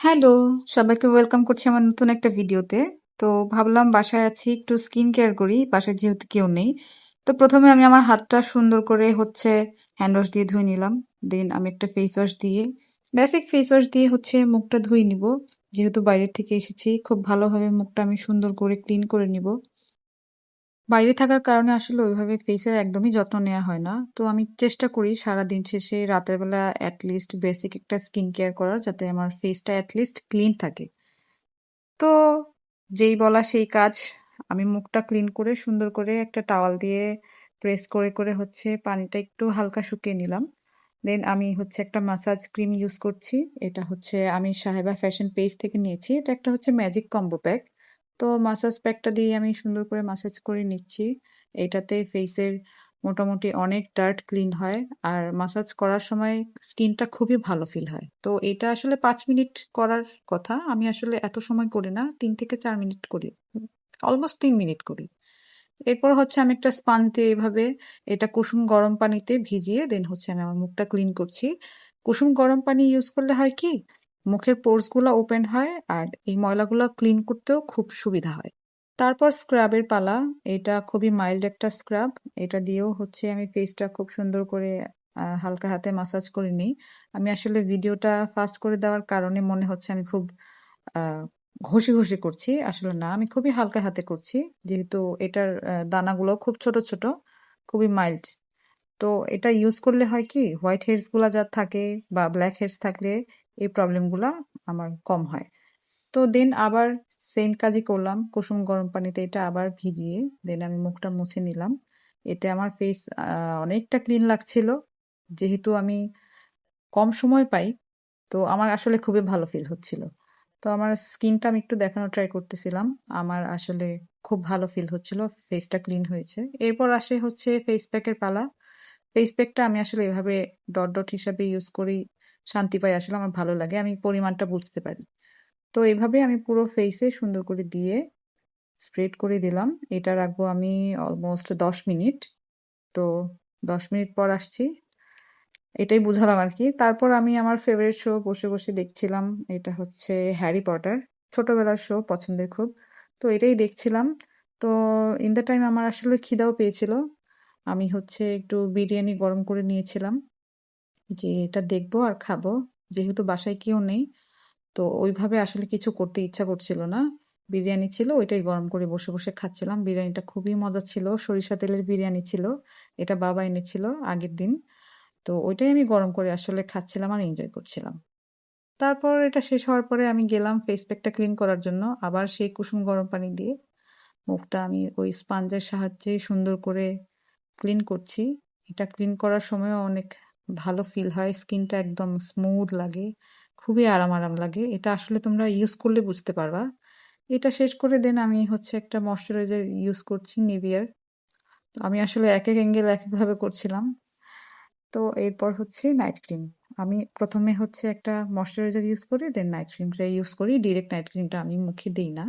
Hello! সবাইকে welcome করছি আমার নতুন একটা ভিডিওতে। তো ভাবলাম বাসায় আছি, একটু স্কিন কেয়ার করি। বাসায় যেহেতু কেউ নেই। তো প্রথমে আমি আমার হাতটা সুন্দর করে হচ্ছে হ্যান্ড ওয়াশ দিয়ে ধুয়ে নিলাম। দেন আমি একটা ফেস ওয়াশ দিয়ে বেসিক ফেস ওয়াশ দিয়ে হচ্ছে মুখটা ধুয়ে নিব যেহেতু বাইরের থেকে এসেছি, খুব ভালোভাবে মুখটা আমি সুন্দর করে ক্লিন করে নিবো। বাইরে থাকার কারণে আসলে ওইভাবে ফেসের একদমই যত্ন নেওয়া হয় না। তো আমি চেষ্টা করি সারাদিন শেষে রাতের বেলা এট লিস্ট বেসিক একটা স্কিন কেয়ার করার যাতে আমার ফেসটা এট লিস্ট ক্লিন থাকে। তো যেই বলা সেই কাজ। আমি মুখটা ক্লিন করে সুন্দর করে একটা টাওয়াল দিয়ে প্রেস করে, করে হচ্ছে পানিটা একটু হালকা শুকিয়ে নিলাম। দেন আমি হচ্ছে একটা মাসাজ ক্রিম ইউজ করছি। এটা হচ্ছে আমি সাহেবা ফ্যাশন পেজ থেকে নিয়েছি। এটা একটা হচ্ছে ম্যাজিক কম্বো প্যাক। তো মাসাজ প্যাকটা দিয়ে আমি সুন্দর করে মাসাজ করে নিচ্ছি। এটাতে ফেসের মোটামুটি অনেক ডার্ট ক্লিন হয়। আর মাসাজ করার সময় স্কিনটা খুবই ভালো ফিল হয়। তো এটা আসলে পাঁচ মিনিট করার কথা। আমি আসলে এত সময় করি না। তিন থেকে চার মিনিট করি। অলমোস্ট তিন মিনিট করি। এরপর হচ্ছে আমি একটা স্পঞ্জ দিয়ে এভাবে এটা কুসুম গরম পানিতে ভিজিয়ে দেন হচ্ছে আমি আমার মুখটা ক্লিন করছি। কুসুম গরম পানি ইউজ করলে হয় কি? মুখের পোর্সগুলো ওপেন হয় আর এই ময়লাগুলা ক্লিন করতেও খুব সুবিধা হয়। তারপর স্ক্রাবের পালা। এটা খুবই মাইল্ড একটা স্ক্রাব। এটা দিয়েও হচ্ছে আমি ফেসটা খুব সুন্দর করে হালকা হাতে মাসাজ করে নিই। আমি আসলে ভিডিওটা ফাস্ট করে দেওয়ার কারণে মনে হচ্ছে আমি খুব ঘষে, ঘষে করছি। আসলে না, আমি খুবই হালকা হাতে করছি। যেহেতু এটার দানাগুলো খুব ছোট, ছোট, খুবই মাইল্ড। তো এটা ইউজ করলে হয় কি? হোয়াইট হেডসগুলা যা থাকে বা ব্ল্যাক হেডস থাকলে এই প্রবলেমগুলো আমার কম হয়। তো দেন আবার সেম কাজই করলাম। কুসুম গরম পানিতে এটা আবার ভিজিয়ে দেন আমি মুখটা মুছে নিলাম। এতে আমার ফেস অনেকটা ক্লিন লাগছিল। যেহেতু আমি কম সময় পাই, তো আমার আসলে খুবই ভালো ফিল হচ্ছিল। তো আমার স্কিনটা আমি একটু দেখানোর ট্রাই করতেছিলাম। আমার আসলে খুব ভালো ফিল হচ্ছিল। ফেসটা ক্লিন হয়েছে। এরপর আসে হচ্ছে ফেস প্যাকের পালা। ফেস প্যাকটা আমি আসলে এভাবে ডট, ডট হিসাবে ইউজ করি। শান্তি পাই আসলে আমার ভালো লাগে। আমি পরিমাণটা বুঝতে পারি। তো এভাবে আমি পুরো ফেসে সুন্দর করে দিয়ে স্প্রেড করে দিলাম। এটা রাখব আমি অলমোস্ট ১০ মিনিট। তো ১০ মিনিট পর আসছি। এটাই বুঝালাম আর কি তারপর আমি আমার ফেভারিট শো বসে, বসে দেখছিলাম। এটা হচ্ছে হ্যারি পটার। ছোটবেলার শো পছন্দের খুব। তো এটাই দেখছিলাম। তো ইন দ্য টাইম আমার আসলে খিদাও পেয়েছিল। আমি হচ্ছে একটু বিরিয়ানি গরম করে নিয়েছিলাম। যে এটা দেখব আর খাব। যেহেতু বাসায় কেউ নেই। তো ওইভাবে আসলে কিছু করতে ইচ্ছা করছিল না। বিরিয়ানি ছিল ওইটাই গরম করে বসে, বসে খাচ্ছিলাম। বিরিয়ানিটা খুবই মজা ছিল। সরিষা তেলের বিরিয়ানি ছিল। এটা বাবা এনেছিল আগের দিন। তো ওইটাই আমি গরম করে আসলে খাচ্ছিলাম আর এনজয় করছিলাম। তারপর এটা শেষ হওয়ার পরে আমি গেলাম ফেস প্যাকটা ক্লিন করার জন্য। আবার সেই কুসুম গরম পানি দিয়ে মুখটা আমি ওই স্পঞ্জের সাহায্যে সুন্দর করে ক্লিন করছি। এটা ক্লিন করার সময়ও অনেক ভালো ফিল হয়। স্কিনটা একদম স্মুথ লাগে। খুবই আরাম, আরাম লাগে। এটা আসলে তোমরা ইউজ করলে বুঝতে পারবা। এটা শেষ করে দেন আমি হচ্ছে একটা ময়েশ্চারাইজার ইউজ করছি নিভিয়ার। তো আমি আসলে এক এক অ্যাঙ্গেল এক একভাবে করছিলাম। তো এরপর হচ্ছে নাইট ক্রিম। আমি প্রথমে হচ্ছে একটা ময়েশ্চারাইজার ইউজ করি দেন নাইট ক্রিমটা ইউজ করি। ডিরেক্ট নাইট ক্রিমটা আমি মুখে দিই না।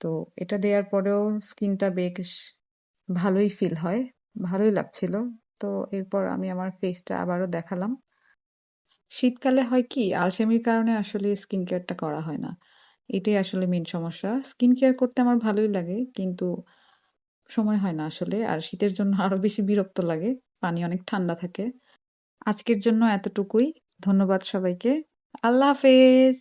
তো এটা দেওয়ার পরেও স্কিনটা বেশ ভালোই ফিল হয়। ভালোই লাগছিল। তো এরপর আমি আমার ফেসটা আবারও দেখালাম। শীতকালে হয় কি? আলসেমির কারণে আসলে স্কিন কেয়ারটা করা হয় না। এটাই আসলে মেন সমস্যা। স্কিন কেয়ার করতে আমার ভালোই লাগে। কিন্তু সময় হয় না আসলে। আর শীতের জন্য আরও বেশি বিরক্ত লাগে। পানি অনেক ঠান্ডা থাকে। আজকের জন্য এতটুকুই। ধন্যবাদ সবাইকে। আল্লাহ হাফেজ।